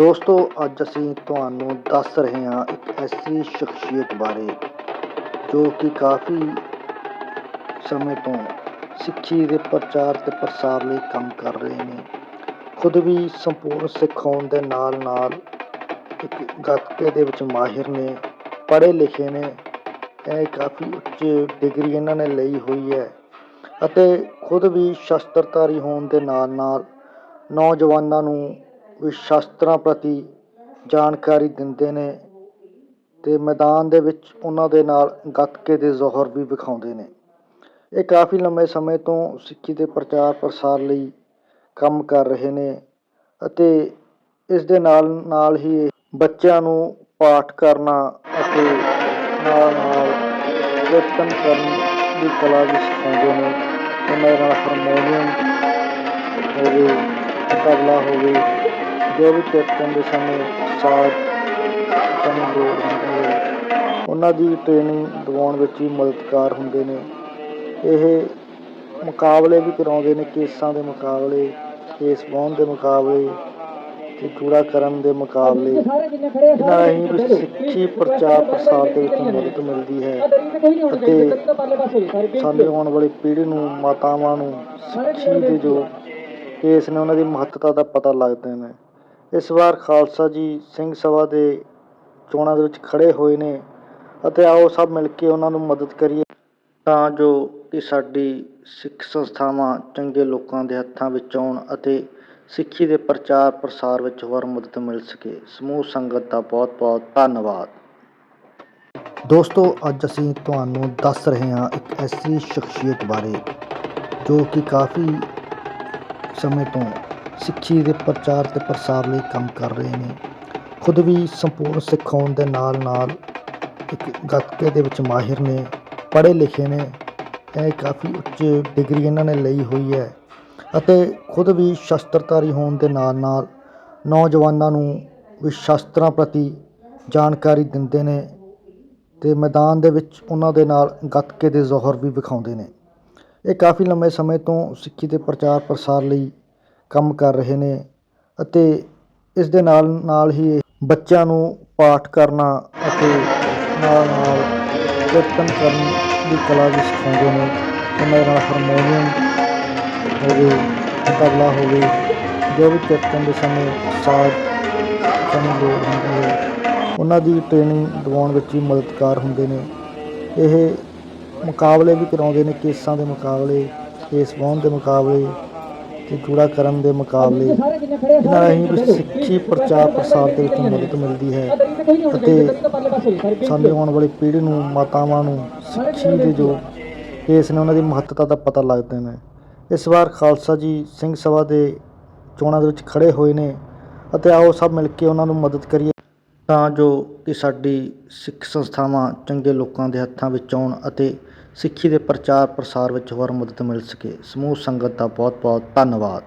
ਦੋਸਤੋ, ਅੱਜ ਅਸੀਂ ਤੁਹਾਨੂੰ ਦੱਸ ਰਹੇ ਹਾਂ ਇੱਕ ਐਸੀ ਸ਼ਖਸੀਅਤ ਬਾਰੇ, ਜੋ ਕਿ ਕਾਫੀ ਸਮੇਂ ਤੋਂ ਸਿੱਖੀ ਦੇ ਪ੍ਰਚਾਰ ਤੇ ਪ੍ਰਸਾਰ ਲਈ ਕੰਮ ਕਰ ਰਹੇ ਨੇ। ਖੁਦ ਵੀ ਸੰਪੂਰਨ ਸਿੱਖ ਹੋਣ ਦੇ ਨਾਲ ਨਾਲ ਇੱਕ ਗੱਤਕੇ ਦੇ ਵਿੱਚ ਮਾਹਿਰ ਨੇ ਪੜ੍ਹੇ ਲਿਖੇ ਨੇ। ਇਹ ਕਾਫੀ ਉੱਚ ਡਿਗਰੀ ਇਹਨਾਂ ਨੇ ਲਈ ਹੋਈ ਹੈ ਅਤੇ ਖੁਦ ਵੀ ਸ਼ਸਤਰਧਾਰੀ ਹੋਣ ਦੇ ਨਾਲ ਨਾਲ ਨੌਜਵਾਨਾਂ ਨੂੰ ਵੀ ਸ਼ਸਤਰਾਂ ਪ੍ਰਤੀ ਜਾਣਕਾਰੀ ਦਿੰਦੇ ਨੇ ਅਤੇ ਮੈਦਾਨ ਦੇ ਵਿੱਚ ਉਹਨਾਂ ਦੇ ਨਾਲ ਗੱਤਕੇ ਦੇ ਜ਼ੋਹਰ ਵੀ ਵਿਖਾਉਂਦੇ ਨੇ। ਇਹ ਕਾਫੀ ਲੰਮੇ ਸਮੇਂ ਤੋਂ ਸਿੱਖੀ ਦੇ ਪ੍ਰਚਾਰ ਪ੍ਰਸਾਰ ਲਈ ਕੰਮ ਕਰ ਰਹੇ ਨੇ ਅਤੇ ਇਸ ਦੇ ਨਾਲ ਨਾਲ ਹੀ ਇਹ ਬੱਚਿਆਂ ਨੂੰ ਪਾਠ ਕਰਨਾ ਅਤੇ ਨਾਲ ਨਾਲ ਕੀਰਤਨ ਕਰਨ ਦੀ ਕਲਾ ਵੀ ਸਿਖਾਉਂਦੇ ਨੇ। ਉਹਨਾਂ ਨਾਲ ਹਾਰਮੋਨੀਅਮ ਹੋਵੇ ਤਬਲਾ ਹੋਵੇ, ਜੋ ਵੀ ਕੈਪਟਨ ਦੇ ਸਮੇਂ ਸਾਜ਼ ਸਾਨੂੰ ਲੋੜ ਹੁੰਦੀ ਹੈ ਉਹਨਾਂ ਦੀ ਟ੍ਰੇਨਿੰਗ ਦਿਵਾਉਣ ਵਿੱਚ ਵੀ ਮਦਦਗਾਰ ਹੁੰਦੇ ਨੇ। ਇਹ ਮੁਕਾਬਲੇ ਵੀ ਕਰਾਉਂਦੇ ਨੇ, ਕੇਸਾਂ ਦੇ ਮੁਕਾਬਲੇ, ਕੇਸ ਵਾਹੁਣ ਦੇ ਮੁਕਾਬਲੇ ਤੇ ਕੂੜਾ ਕਰਨ ਦੇ ਮੁਕਾਬਲੇ। ਇਹਨਾਂ ਰਾਹੀਂ ਸਿੱਖੀ, ਪ੍ਰਚਾਰ, ਪ੍ਰਸਾਰ ਦੇ ਵਿੱਚ ਮਦਦ ਮਿਲਦੀ ਹੈ ਅਤੇ ਸਾਡੇ ਆਉਣ ਵਾਲੀ ਪੀੜ੍ਹੀ ਨੂੰ, ਮਾਤਾਵਾਂ ਨੂੰ ਸਿੱਖੀ ਦੇ ਜੋ ਕੇਸ ਨੇ ਉਹਨਾਂ ਦੀ ਮਹੱਤਤਾ ਦਾ ਪਤਾ ਲੱਗਦੇ ਨੇ ਇਸ ਵਾਰ ਖਾਲਸਾ ਜੀ ਸਿੰਘ ਸਭਾ ਦੇ ਚੋਣਾਂ ਦੇ ਵਿੱਚ ਖੜੇ ਹੋਏ ਨੇ ਅਤੇ ਆਓ ਸਭ ਮਿਲ ਕੇ ਉਹਨਾਂ ਨੂੰ ਮਦਦ ਕਰੀਏ ਤਾਂ ਜੋ ਕਿ ਸਾਡੀ ਸਿੱਖ ਸੰਸਥਾਵਾਂ ਚੰਗੇ ਲੋਕਾਂ ਦੇ ਹੱਥਾਂ ਵਿੱਚ ਆਉਣ ਅਤੇ ਸਿੱਖੀ ਦੇ ਪ੍ਰਚਾਰ ਪ੍ਰਸਾਰ ਵਿੱਚ ਹੋਰ ਮਦਦ ਮਿਲ ਸਕੇ। ਸਮੂਹ ਸੰਗਤ ਦਾ ਬਹੁਤ ਬਹੁਤ ਧੰਨਵਾਦ। ਦੋਸਤੋ, ਅੱਜ ਅਸੀਂ ਤੁਹਾਨੂੰ ਦੱਸ ਰਹੇ ਹਾਂ ਇੱਕ ਐਸੀ ਸ਼ਖਸੀਅਤ ਬਾਰੇ ਜੋ ਕਿ ਕਾਫੀ ਸਮੇਂ ਤੋਂ ਸਿੱਖੀ ਦੇ ਪ੍ਰਚਾਰ ਤੇ ਪ੍ਰਸਾਰ ਲਈ ਕੰਮ ਕਰ ਰਹੇ ਨੇ। ਖੁਦ ਵੀ ਸੰਪੂਰਨ ਸਿੱਖ ਹੋਣ ਦੇ ਨਾਲ ਨਾਲ ਇੱਕ ਗੱਤਕੇ ਦੇ ਵਿੱਚ ਮਾਹਿਰ ਨੇ, ਪੜ੍ਹੇ ਲਿਖੇ ਨੇ। ਇਹ ਕਾਫੀ ਉੱਚ ਡਿਗਰੀ ਇਹਨਾਂ ਨੇ ਲਈ ਹੋਈ ਹੈ ਅਤੇ ਖੁਦ ਵੀ ਸ਼ਸਤਰਧਾਰੀ ਹੋਣ ਦੇ ਨਾਲ ਨਾਲ ਨੌਜਵਾਨਾਂ ਨੂੰ ਵੀ ਸ਼ਸਤਰਾਂ ਪ੍ਰਤੀ ਜਾਣਕਾਰੀ ਦਿੰਦੇ ਨੇ ਤੇ ਮੈਦਾਨ ਦੇ ਵਿੱਚ ਉਹਨਾਂ ਦੇ ਨਾਲ ਗੱਤਕੇ ਦੇ ਜ਼ੋਹਰ ਵੀ ਵਿਖਾਉਂਦੇ ਨੇ। ਇਹ ਕਾਫੀ ਲੰਮੇ ਸਮੇਂ ਤੋਂ ਸਿੱਖੀ ਦੇ ਪ੍ਰਚਾਰ ਪ੍ਰਸਾਰ ਲਈ ਕੰਮ ਕਰ ਰਹੇ ਨੇ ਅਤੇ ਇਸ ਦੇ ਨਾਲ ਨਾਲ ਹੀ ਇਹ ਬੱਚਿਆਂ ਨੂੰ ਪਾਠ ਕਰਨਾ ਅਤੇ ਨਾਲ ਨਾਲ ਕੀਰਤਨ ਕਰਨ ਦੀ ਕਲਾ ਵੀ ਸਿਖਾਉਂਦੇ ਨੇ। ਉਹਨਾਂ ਨਾਲ ਹਾਰਮੋਨੀਅਮ ਹੋਵੇ, ਤਬਲਾ ਹੋਵੇ, ਜੋ ਵੀ ਕੀਰਤਨ ਦੇ ਸਮੇਂ ਸਾਜ਼ ਸਾਨੂੰ ਲੋੜ ਹੁੰਦੀ ਹੈ, ਉਹਨਾਂ ਦੀ ਟ੍ਰੇਨਿੰਗ ਦਿਵਾਉਣ ਵਿੱਚ ਵੀ ਮਦਦਗਾਰ ਹੁੰਦੇ ਨੇ। ਇਹ ਮੁਕਾਬਲੇ ਵੀ ਕਰਾਉਂਦੇ ਨੇ, ਕੇਸਾਂ ਦੇ ਮੁਕਾਬਲੇ, ਕੇਸ ਵਾਹੁਣ ਦੇ ਮੁਕਾਬਲੇ ਤੇ ਕੂੜਾ ਕਰਨ ਦੇ ਮੁਕਾਬਲੇ। ਇਹਨਾਂ ਰਾਹੀਂ ਸਿੱਖੀ ਪ੍ਰਚਾਰ ਪ੍ਰਸਾਰ ਦੇ ਵਿੱਚ ਮਦਦ ਮਿਲਦੀ ਹੈ ਅਤੇ ਸਾਡੀ ਆਉਣ ਵਾਲੀ ਪੀੜ੍ਹੀ ਨੂੰ, ਮਾਤਾਵਾਂ ਨੂੰ ਸਿੱਖੀ ਦੇ ਜੋ ਕੇਸ ਨੇ, ਉਹਨਾਂ ਦੀ ਮਹੱਤਤਾ ਦਾ ਪਤਾ ਲੱਗਦੇ ਨੇ ਇਸ ਵਾਰ ਖਾਲਸਾ ਜੀ ਸਿੰਘ ਸਭਾ ਦੇ ਚੋਣਾਂ ਦੇ ਵਿੱਚ ਖੜੇ ਹੋਏ ਨੇ ਅਤੇ ਆਓ ਸਭ ਮਿਲ ਕੇ ਉਹਨਾਂ ਨੂੰ ਮਦਦ ਕਰੀਏ। ਤਾਂ ਜੋ ਕਿ ਸਾਡੀ ਸਿੱਖ ਸੰਸਥਾਵਾਂ ਚੰਗੇ ਲੋਕਾਂ ਦੇ ਹੱਥਾਂ ਵਿੱਚ ਆਉਣ ਅਤੇ ਸਿੱਖੀ ਦੇ ਪ੍ਰਚਾਰ ਪ੍ਰਸਾਰ ਵਿੱਚ ਹੋਰ ਮਦਦ ਮਿਲ ਸਕੇ। ਸਮੂਹ ਸੰਗਤ ਦਾ ਬਹੁਤ ਬਹੁਤ ਧੰਨਵਾਦ।